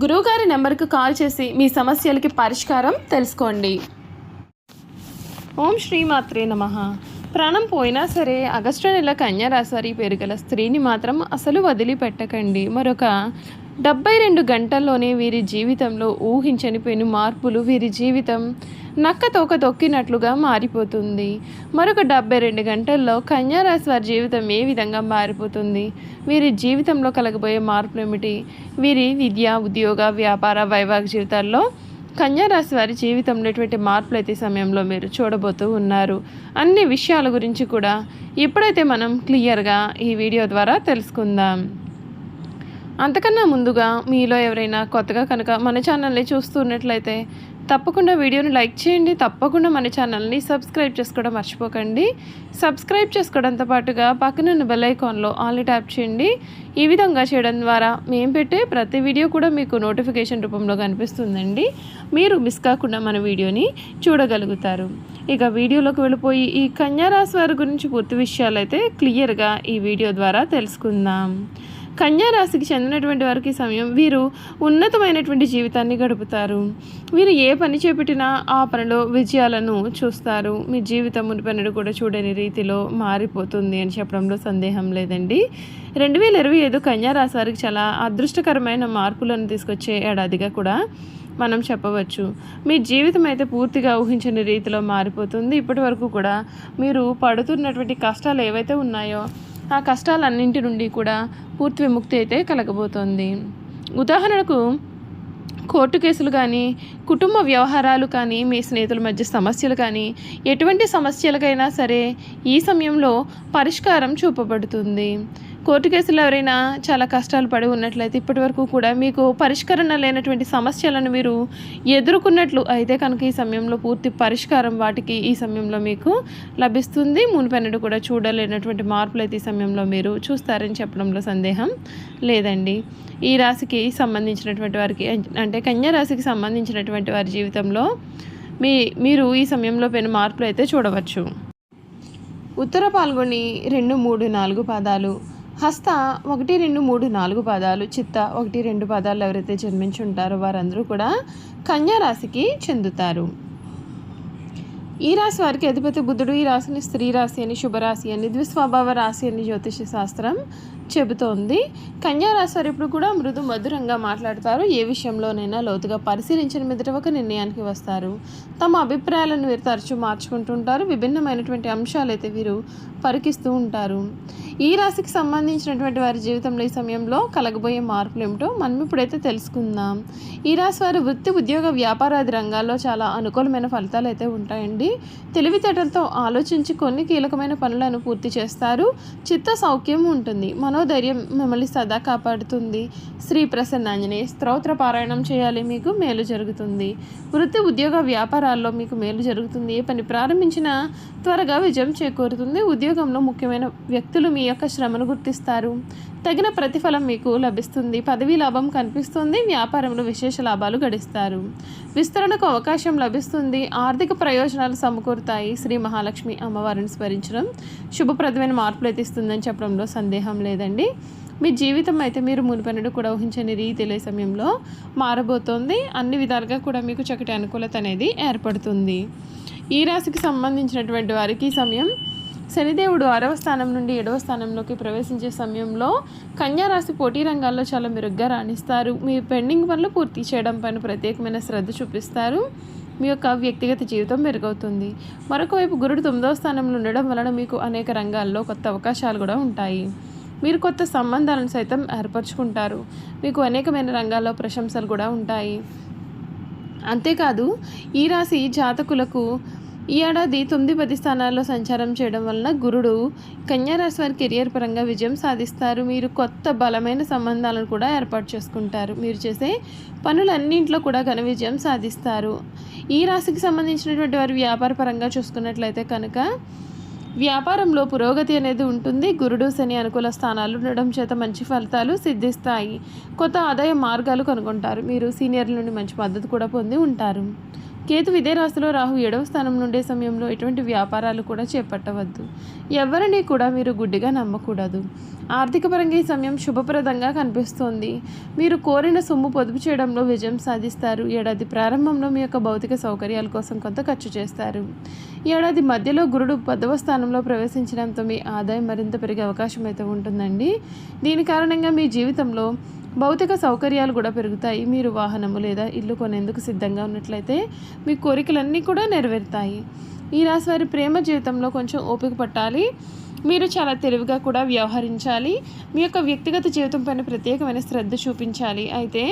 గురువుగారి నెంబర్కు కాల్ చేసి మీ సమస్యలకి పరిష్కారం తెలుసుకోండి. ఓం శ్రీమాత్రే నమ. ప్రాణం పోయినా సరే ఆగస్టు నెల కన్యా పేరు గల స్త్రీని మాత్రం అసలు వదిలిపెట్టకండి. మరొక డెబ్బై రెండు గంటల్లోనే వీరి జీవితంలో ఊహించని పెను మార్పులు వీరి జీవితం నక్క తోక తొక్కినట్లుగా మారిపోతుంది. మరొక డెబ్బై రెండు గంటల్లో కన్యారాశి వారి జీవితం ఏ విధంగా మారిపోతుంది? వీరి జీవితంలో కలగబోయే మార్పులు ఏమిటి వీరి విద్య ఉద్యోగ వ్యాపార వైవాహిక జీవితాల్లో కన్యారాశి వారి జీవితంలో ఎటువంటి మార్పులు అయితే సమయంలో మీరు చూడబోతూ ఉన్నారు? అన్ని విషయాల గురించి కూడా ఇప్పుడైతే మనం క్లియర్గా ఈ వీడియో ద్వారా తెలుసుకుందాం. అంతకన్నా ముందుగా మీలో ఎవరైనా కొత్తగా కనుక మన ఛానల్ని చూస్తున్నట్లయితే తప్పకుండా వీడియోని లైక్ చేయండి తప్పకుండా మన ఛానల్ని సబ్స్క్రైబ్ చేసుకోవడం మర్చిపోకండి. సబ్స్క్రైబ్ చేసుకోవడంతో పాటుగా పక్కనున్న బెల్ ఐకాన్లో ఆన్లీ ట్యాప్ చేయండి. ఈ విధంగా చేయడం ద్వారా మేము పెట్టే ప్రతి వీడియో కూడా మీకు నోటిఫికేషన్ రూపంలో కనిపిస్తుందండి. మీరు మిస్ కాకుండా మన వీడియోని చూడగలుగుతారు. ఇక వీడియోలోకి వెళ్ళిపోయి ఈ కన్యారాశి వారి గురించి పూర్తి విషయాలు అయితే క్లియర్గా ఈ వీడియో ద్వారా తెలుసుకుందాం. కన్యారాశికి చెందినటువంటి వారికి సమయం వీరు ఉన్నతమైనటువంటి జీవితాన్ని గడుపుతారు. వీరు ఏ పని చేపట్టినా ఆ పనిలో విజయాలను చూస్తారు. మీ జీవితం మునిపెన్నడు కూడా చూడని రీతిలో మారిపోతుంది అని చెప్పడంలో సందేహం లేదండి. రెండు వేల ఇరవై ఐదు కన్యా రాశి వారికి చాలా అదృష్టకరమైన మార్పులను తీసుకొచ్చే ఏడాదిగా కూడా మనం చెప్పవచ్చు. మీ జీవితం అయితే పూర్తిగా ఊహించని రీతిలో మారిపోతుంది. ఇప్పటి వరకు కూడా మీరు పడుతున్నటువంటి కష్టాలు ఏవైతే ఉన్నాయో ఆ కష్టాలన్నింటి నుండి కూడా పూర్తి విముక్తి అయితే కలగబోతోంది. ఉదాహరణకు కోర్టు కేసులు కానీ కుటుంబ వ్యవహారాలు కానీ మీ స్నేహితుల మధ్య సమస్యలు కానీ ఎటువంటి సమస్యలకైనా సరే ఈ సమయంలో పరిష్కారం చూపబడుతుంది. కోర్టు కేసులో ఎవరైనా చాలా కష్టాలు పడి ఉన్నట్లయితే ఇప్పటి వరకు కూడా మీకు పరిష్కరణ లేనటువంటి సమస్యలను మీరు ఎదుర్కొన్నట్లు అయితే కనుక ఈ సమయంలో పూర్తి పరిష్కారం వాటికి ఈ సమయంలో మీకు లభిస్తుంది. మునిపెన్నడు కూడా చూడలేనటువంటి మార్పులు అయితే ఈ సమయంలో మీరు చూస్తారని చెప్పడంలో సందేహం లేదండి. ఈ రాశికి సంబంధించినటువంటి వారికి అంటే కన్యా రాశికి సంబంధించినటువంటి వారి జీవితంలో మీ మీరు ఈ సమయంలో పెను మార్పులు అయితే చూడవచ్చు. ఉత్తర పాల్గొని రెండు మూడు నాలుగు పాదాలు హస్త ఒకటి రెండు మూడు నాలుగు పాదాలు చిత్త ఒకటి రెండు పాదాలు ఎవరైతే జన్మించి ఉంటారో వారందరూ కూడా కన్యా రాశికి చెందుతారు. ఈ రాశి వారికి అధిపతి బుద్ధుడు ఈ రాశిని స్త్రీ రాశి అని శుభరాశి అని ద్విస్వభావ రాశి అని జ్యోతిష శాస్త్రం చెబుతోంది. కన్యా రాశి వారు ఇప్పుడు కూడా మృదు మధురంగా మాట్లాడతారు. ఏ విషయంలోనైనా లోతుగా పరిశీలించిన మీదట ఒక నిర్ణయానికి వస్తారు. తమ అభిప్రాయాలను వీరు తరచూ మార్చుకుంటుంటారు. విభిన్నమైనటువంటి అంశాలు అయితే వీరు పరికిస్తూ ఉంటారు. ఈ రాశికి సంబంధించినటువంటి వారి జీవితంలో ఈ సమయంలో కలగబోయే మార్పులు ఏమిటో మనం ఇప్పుడైతే తెలుసుకుందాం. ఈ రాశి వారు వృత్తి ఉద్యోగ వ్యాపారాది రంగాల్లో చాలా అనుకూలమైన ఫలితాలు అయితే ఉంటాయండి. తెలివితేటలతో ఆలోచించి కొన్ని కీలకమైన పనులను పూర్తి చేస్తారు. చిత్త సౌఖ్యం ఉంటుంది మనోధైర్యం మిమ్మల్ని సదా కాపాడుతుంది. శ్రీ ప్రసన్నాంజనేయ స్తోత్ర పారాయణం చేయాలి మీకు మేలు జరుగుతుంది. వృత్తి ఉద్యోగ వ్యాపారాల్లో మీకు మేలు జరుగుతుంది. ఏ పని ప్రారంభించినా త్వరగా విజయం చేకూరుతుంది. ఉద్యోగంలో ముఖ్యమైన వ్యక్తులు మీ యొక్క శ్రమను గుర్తిస్తారు. తగిన ప్రతిఫలం మీకు లభిస్తుంది. పదవీ లాభం కనిపిస్తుంది. వ్యాపారంలో విశేష లాభాలు గడిస్తారు. విస్తరణకు అవకాశం లభిస్తుంది. ఆర్థిక ప్రయోజనాలు సమకూరుతాయి. శ్రీ మహాలక్ష్మి అమ్మవారిని స్మరించడం శుభప్రదమైన మార్పులు ఎత్తిస్తుందని చెప్పడంలో సందేహం లేదండి. మీ జీవితం అయితే మీరు మునిపనుడు కూడా ఊహించని రీతిలో సమయంలో మారబోతోంది. అన్ని విధాలుగా కూడా మీకు చక్కటి అనుకూలత అనేది ఏర్పడుతుంది. ఈ రాశికి సంబంధించినటువంటి వారికి ఈ సమయం శనిదేవుడు ఆరవ స్థానం నుండి ఏడవ స్థానంలోకి ప్రవేశించే సమయంలో కన్యారాశి పోటీ రంగాల్లో చాలా మెరుగ్గా రాణిస్తారు. మీ పెండింగ్ పనులు పూర్తి చేయడం పైన ప్రత్యేకమైన శ్రద్ధ చూపిస్తారు. మీ యొక్క వ్యక్తిగత జీవితం మెరుగవుతుంది. మరొక వైపు గురుడు తొమ్మిదవ స్థానంలో ఉండడం వలన మీకు అనేక రంగాల్లో కొత్త అవకాశాలు కూడా ఉంటాయి. మీరు కొత్త సంబంధాలను సైతం ఏర్పరచుకుంటారు. మీకు అనేకమైన రంగాల్లో ప్రశంసలు కూడా ఉంటాయి. అంతేకాదు ఈ రాశి జాతకులకు ఈ ఏడాది తొమ్మిది పది స్థానాల్లో సంచారం చేయడం వలన గురుడు కన్యారాశి వారి కెరియర్ పరంగా విజయం సాధిస్తారు. మీరు కొత్త బలమైన సంబంధాలను కూడా ఏర్పాటు చేసుకుంటారు. మీరు చేసే పనులన్నింటిలో కూడా ఘన విజయం సాధిస్తారు. ఈ రాశికి సంబంధించినటువంటి వారు వ్యాపార పరంగా చూసుకున్నట్లయితే కనుక వ్యాపారంలో పురోగతి అనేది ఉంటుంది. గురుడు శని అనుకూల స్థానాలు ఉండడం చేత మంచి ఫలితాలు సిద్ధిస్తాయి. కొత్త ఆదాయ మార్గాలు కనుగొంటారు. మీరు సీనియర్ల నుండి మంచి మద్దతు కూడా పొంది ఉంటారు. కేతు ఇదే రాశిలో రాహు ఏడవ స్థానం నుండే సమయంలో ఎటువంటి వ్యాపారాలు కూడా చేపట్టవద్దు. ఎవరిని కూడా మీరు గుడ్డిగా నమ్మకూడదు. ఆర్థికపరంగా ఈ సమయం శుభప్రదంగా కనిపిస్తోంది. మీరు కోరిన సొమ్ము పొదుపు చేయడంలో విజయం సాధిస్తారు. ఏడాది ప్రారంభంలో మీ యొక్క భౌతిక సౌకర్యాల కోసం కొంత ఖర్చు చేస్తారు. ఏడాది మధ్యలో గురుడు పదవ స్థానంలో ప్రవేశించడంతో మీ ఆదాయం మరింత పెరిగే అవకాశం అయితే ఉంటుందండి. దీని కారణంగా మీ జీవితంలో భౌతిక సౌకర్యాలు కూడా పెరుగుతాయి. మీరు వాహనము లేదా ఇల్లు కొనేందుకు సిద్ధంగా ఉన్నట్లయితే మీ కోరికలన్నీ కూడా నెరవేరుతాయి. ఈ రాశి వారి ప్రేమ జీవితంలో కొంచెం ఓపిక పట్టాలి. మీరు చాలా తెలివిగా కూడా వ్యవహరించాలి. మీ యొక్క వ్యక్తిగత జీవితం పైన ప్రత్యేకమైన శ్రద్ధ చూపించాలి. అయితే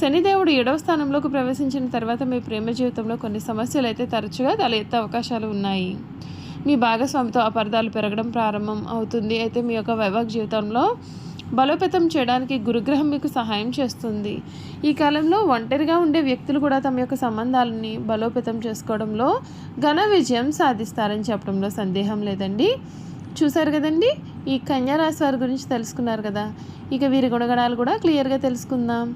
శనిదేవుడు ఏడవ స్థానంలోకి ప్రవేశించిన తర్వాత మీ ప్రేమ జీవితంలో కొన్ని సమస్యలు అయితే తరచుగా తలెత్తే అవకాశాలు ఉన్నాయి. మీ భాగస్వామితో అపార్థాలు పెరగడం ప్రారంభం అవుతుంది. అయితే మీ యొక్క వైవాహిక జీవితంలో బలోపేతం చేయడానికి గురుగ్రహం మీకు సహాయం చేస్తుంది. ఈ కాలంలో ఒంటరిగా ఉండే వ్యక్తులు కూడా తమ యొక్క సంబంధాలని బలోపేతం చేసుకోవడంలో ఘన విజయం సాధిస్తారని చెప్పడంలో సందేహం లేదండి. చూశారు కదండి? ఈ కన్యారాశి వారి గురించి తెలుసుకున్నారు కదా? ఇక వీరి గుణగణాలు కూడా క్లియర్గా తెలుసుకుందాం.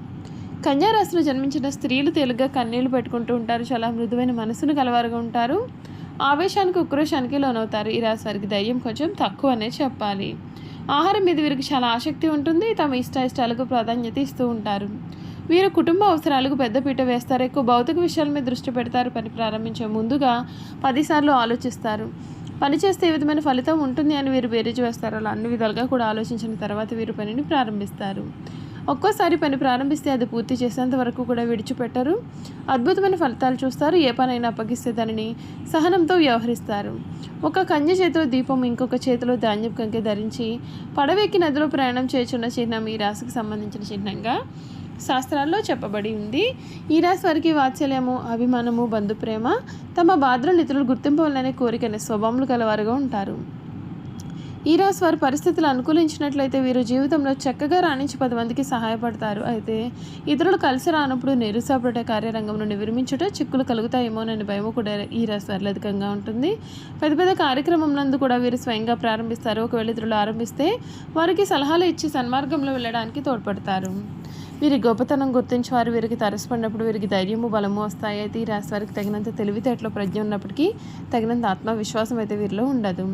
కన్యారాశిలో జన్మించిన స్త్రీలు తేలిగ్గా కన్నీళ్ళు పెట్టుకుంటూ ఉంటారు. చాలా మృదువైన మనసును కలవారుగా ఉంటారు. ఆవేశానికి ఉక్రోషానికి లోనవుతారు. ఈ రాశి వారికి ధైర్యం కొంచెం తక్కువనే చెప్పాలి. ఆహారం మీద వీరికి చాలా ఆసక్తి ఉంటుంది తమ ఇష్ట ఇష్టాలకు ప్రాధాన్యత ఇస్తూ ఉంటారు. వీరు కుటుంబ అవసరాలకు పెద్దపీట వేస్తారు ఎక్కువ భౌతిక విషయాల మీద దృష్టి పెడతారు పని ప్రారంభించే ముందుగా పదిసార్లు ఆలోచిస్తారు. పని చేస్తే ఏ విధమైన ఫలితం ఉంటుంది అని వీరు బేరీజు వేస్తారు. అలా అన్ని విధాలుగా కూడా ఆలోచించిన తర్వాత వీరు పనిని ప్రారంభిస్తారు. ఒక్కోసారి పని ప్రారంభిస్తే అది పూర్తి చేసేంత వరకు కూడా విడిచిపెట్టరు. అద్భుతమైన ఫలితాలు చూస్తారు. ఏ పనైనా అప్పగిస్తే దానిని సహనంతో వ్యవహరిస్తారు. ఒక కన్య చేతిలో దీపం ఇంకొక చేతిలో ధాన్యం కంకె ధరించి పడవెక్కి నదిలో ప్రయాణం చేస్తున్న చిహ్నం ఈ రాశికి సంబంధించిన చిహ్నంగా శాస్త్రాల్లో చెప్పబడి ఉంది. ఈ రాశి వారికి వాత్సల్యము అభిమానము బంధుప్రేమ తమ బాధలను ఇతరులు గుర్తింపవాలనే కోరికనే స్వభావములు కలవారుగా ఉంటారు. ఈ రాశి వారి పరిస్థితులు అనుకూలించినట్లయితే వీరు జీవితంలో చక్కగా రాణించి పది మందికి సహాయపడతారు. అయితే ఇతరులు కలిసి రానప్పుడు నిరుసాపడే కార్యరంగం నుండి విరమించుట చిక్కులు కలుగుతాయేమోనని భయం కూడా ఈ రాశి వారిలో అధికంగా ఉంటుంది. పెద్ద పెద్ద కార్యక్రమం నందు కూడా వీరు స్వయంగా ప్రారంభిస్తారు. ఒకవేళ ఇతరులు ఆరంభిస్తే వారికి సలహాలు ఇచ్చి సన్మార్గంలో వెళ్ళడానికి తోడ్పడతారు. వీరి గొప్పతనం గుర్తించి వారు వీరికి తరసపడినప్పుడు వీరికి ధైర్యము బలము వస్తాయి. అయితే ఈ రాశి వారికి తగినంత తెలివితేటలో ప్రజ్ఞ ఉన్నప్పటికీ తగినంత ఆత్మవిశ్వాసం అయితే వీరిలో ఉండదు.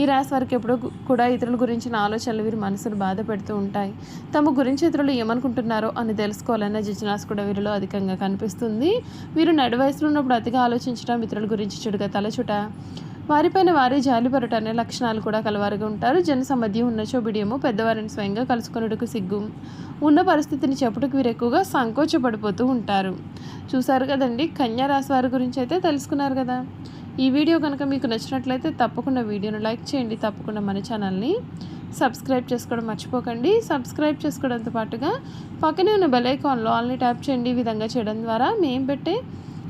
ఈ రాశి వారికి ఎప్పుడూ కూడా ఇతరుల గురించిన ఆలోచనలు వీరి మనసును బాధ పెడుతూ ఉంటాయి. తమ గురించి ఇతరులు ఏమనుకుంటున్నారో అని తెలుసుకోవాలన్న జిజ్ఞాస కూడా వీరిలో అధికంగా కనిపిస్తుంది. వీరు నడి వయసులో ఉన్నప్పుడు అతిగా ఆలోచించడం ఇతరుల గురించి చెడుగా తలచుట. వారిపైన వారి జాలిపరట అనే లక్షణాలు కూడా కలవారుగా ఉంటారు. జన సమధ్యం ఉన్న చోబిడియము పెద్దవారిని స్వయంగా కలుసుకొనుటకు సిగ్గు ఉన్న పరిస్థితిని చెప్పుటకు వీరు ఎక్కువగా సంకోచపడిపోతూ ఉంటారు. చూశారు కదండి? కన్యా రాశి వారి గురించి అయితే తెలుసుకున్నారు కదా? ఈ వీడియో కనుక మీకు నచ్చినట్లయితే తప్పకుండా వీడియోను లైక్ చేయండి. తప్పకుండా మన ఛానల్ని సబ్స్క్రైబ్ చేసుకోవడం మర్చిపోకండి. సబ్స్క్రైబ్ చేసుకోవడంతో పాటుగా పక్కనే ఉన్న బెల్ ఐకాన్లో ఆల్ని ట్యాప్ చేయండి. ఈ విధంగా చేయడం ద్వారా మేము పెట్టే